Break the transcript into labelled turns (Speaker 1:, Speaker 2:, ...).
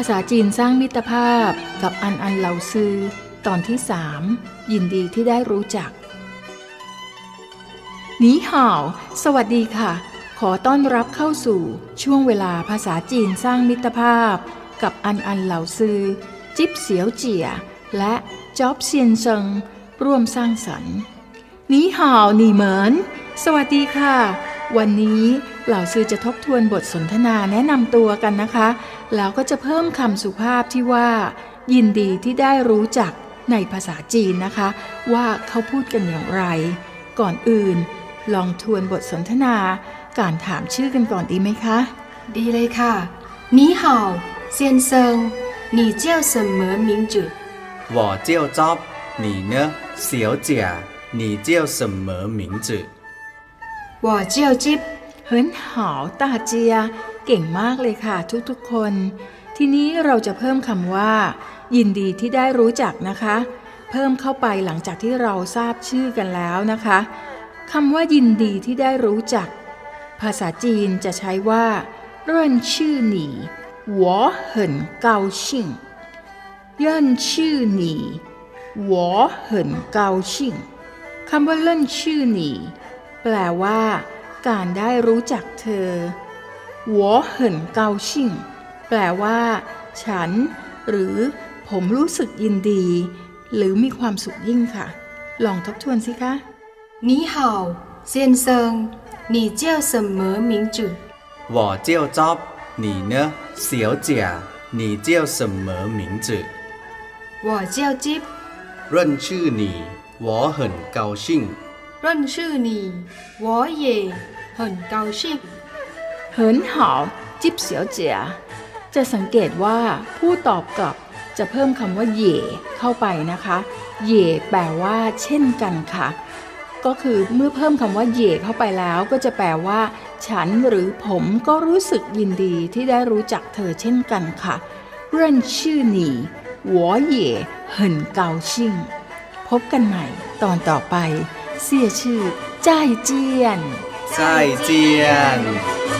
Speaker 1: ภาษาจีนสร้างมิตรภาพกับอันอันเหลาซือ ตอนที่สามยินดีที่ได้รู้จักหนีห่าว สวัสดีค่ะ ขอต้อนรับเข้าสู่ช่วงเวลาภาษาจีนสร้างมิตรภาพ กับอันอันเหล่าซือ จิ๊บเสียวเจีย และจ๊อบเซียนเซิงร่วมสร้างสรรค์หนีห่าวหนีเหมินสวัสดีค่ะ วันนี้เหล่าซื้อจะทบทวนบทสนทนาแนะนำตัวกันนะคะ แล้วก็จะเพิ่มคำสุภาพที่ว่า ยินดีที่ได้รู้จักในภาษาจีนนะคะ ว่าเขาพูดกันอย่างไร ก่อนอื่น ลองทวนบทสนทนา การถามชื่อกันก่อนดีไหมคะ
Speaker 2: ดีเลยค่ะ你好先生你叫什么名字
Speaker 3: 我叫จ๊อ你呢小姐你叫什么名字
Speaker 2: วอเจียวจิบ
Speaker 1: เหินหาวตาเจีย เก่งมากเลยค่ะทุกๆคน ทีนี้เราจะเพิ่มคำว่า ยินดีที่ได้รู้จักนะคะ เพิ่มเข้าไปหลังจากที่เราทราบชื่อกันแล้วนะคะคำว่ายินดีที่ได้รู้จัก ภาษาจีนจะใช้ว่าเริ่นชื่อหนี我很高兴เริ่นชื่อหนี我很高兴คำว่าเริ่นชื่อหนี แปลว่า การได้รู้จักเธอ我很高兴แปลว่า ฉัน หรือ ผมรู้สึกยินดี หรือมีความสุขยิ่งค่ะ ลองทบทวนสิคะ
Speaker 2: 你好先生你叫什么名字
Speaker 3: 我叫 Job，你呢，小姐？你叫什么名字？
Speaker 2: 我叫จิ๊บ
Speaker 3: 认识你，我很高兴。
Speaker 2: ร่นชื่อนีวอเย่
Speaker 1: เหินเหินจิบเสียวเจียจะสังเกตว่าผู้ตอบกลับจะเพิ่มคำว่าเย่เข้าไปนะคะ เย่แปลว่าเช่นกันค่ะ ก็คือเมื่อเพิ่มคำว่าเย่เข้าไปแล้วก็จะแปลว่า ฉันหรือผมก็รู้สึกยินดีที่ได้รู้จักเธอเช่นกันค่ะเรื่องชื่อหนีหัวเย่เหินเกาชิ่ง พบกันใหม่ตอนต่อไป เสียชื่อจ่ายเจียน
Speaker 3: 再见。